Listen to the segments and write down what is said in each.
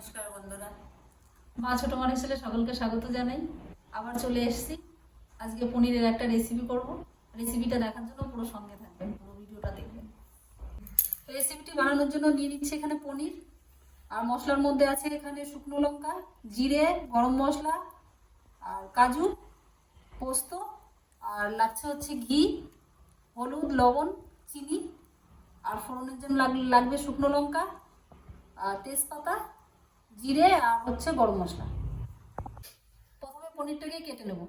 নমস্কার বন্ধুরা। মা ছোট মানুষ ছেলে সকলকে স্বাগত জানাই। আবার চলে এসেছি। আজকে পনিরের একটা রেসিপি করব। রেসিপিটা দেখার জন্য পুরো সঙ্গে থাকবেন, পুরো ভিডিওটা দেখবেন। রেসিপিটি বানানোর জন্য নিয়ে নিচ্ছি এখানে পনির। আর মশলার মধ্যে আছে এখানে শুকনো লঙ্কা, জিরে, গরম মশলা, আর কাজু, পোস্ত, আর লাগছে হচ্ছে ঘি, হলুদ, লবণ, চিনি। আর ফোড়নের জন্য লাগ- লাগবে শুকনো লঙ্কা, আর তেজপাতা জিরে আর হচ্ছে গরম মশলা। প্রথমে পনিরটাকে কেটে নেব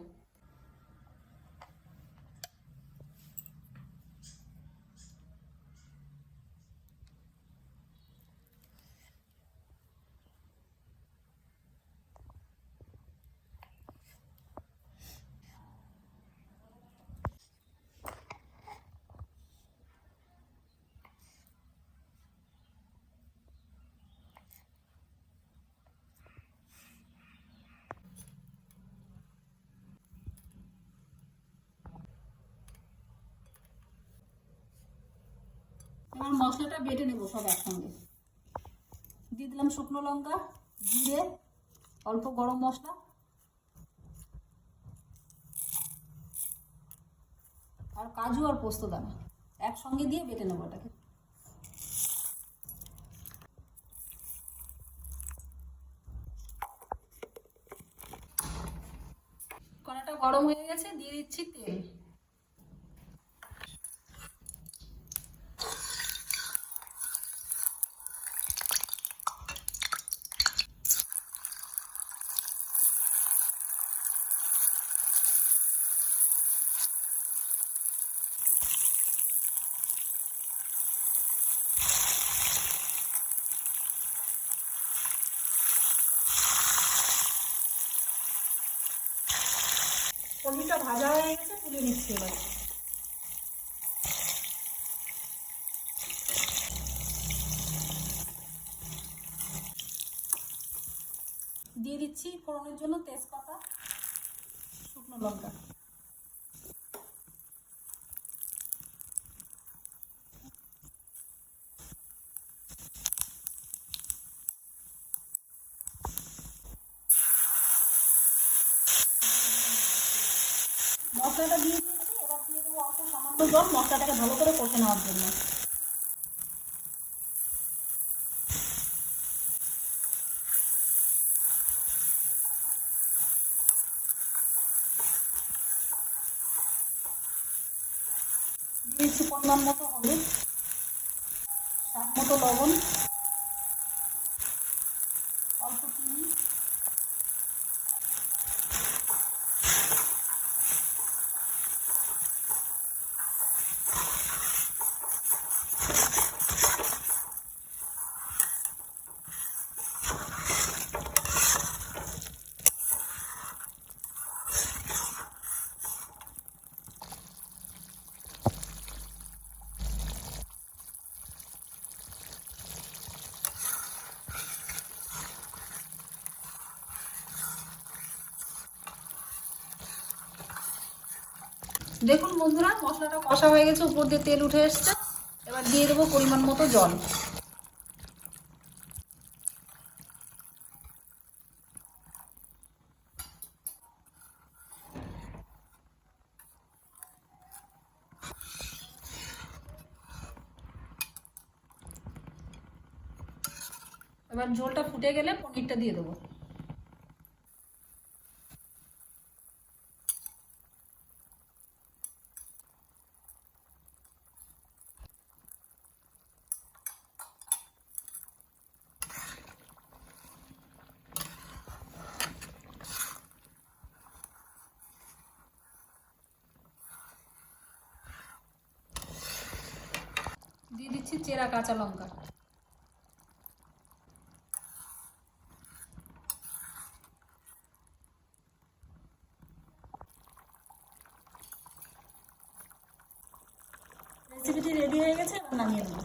এবার মশলাটা বেটে নেব সব একসঙ্গে। দিয়ে দিলাম শুকনো লঙ্কা, জিরে, অল্প গরম মশলা। আর কাজু আর পোস্ত দানা। একসঙ্গে দিয়ে বেটে নেব ওটাকে কড়াটা গরম হয়ে গেছে, দিয়ে দিচ্ছি তেল। পনিরটা ভাজা হয়ে গেছে তুলে নিচ্ছি এবার। দিয়ে দিচ্ছি ফোড়নের জন্য তেজপাতা শুকনো লঙ্কা। মশলাটা দিয়ে দিয়েছি, এবার দিয়ে দেবো অল্প সামান্য জল মশলাটাকে ভালো করে কষে নেওয়ার জন্য। দিয়েছি পরিমাণ মতো হলুদ, স্বাদ মতো লবণ অল্প চিনি দেখুন বন্ধুরা, মশলাটা কষা হয়ে গেছে, উপর দিয়ে তেল উঠে এসছে। এবার দিয়ে দেবো পরিমাণ মতো জল। এবার ঝোলটা ফুটে গেলে পনিরটা দিয়ে দেবো দিয়ে দিচ্ছি চেরা কাঁচা লঙ্কা। রেসিপিটি রেডি হয়ে গেছে নামিয়ে দেবো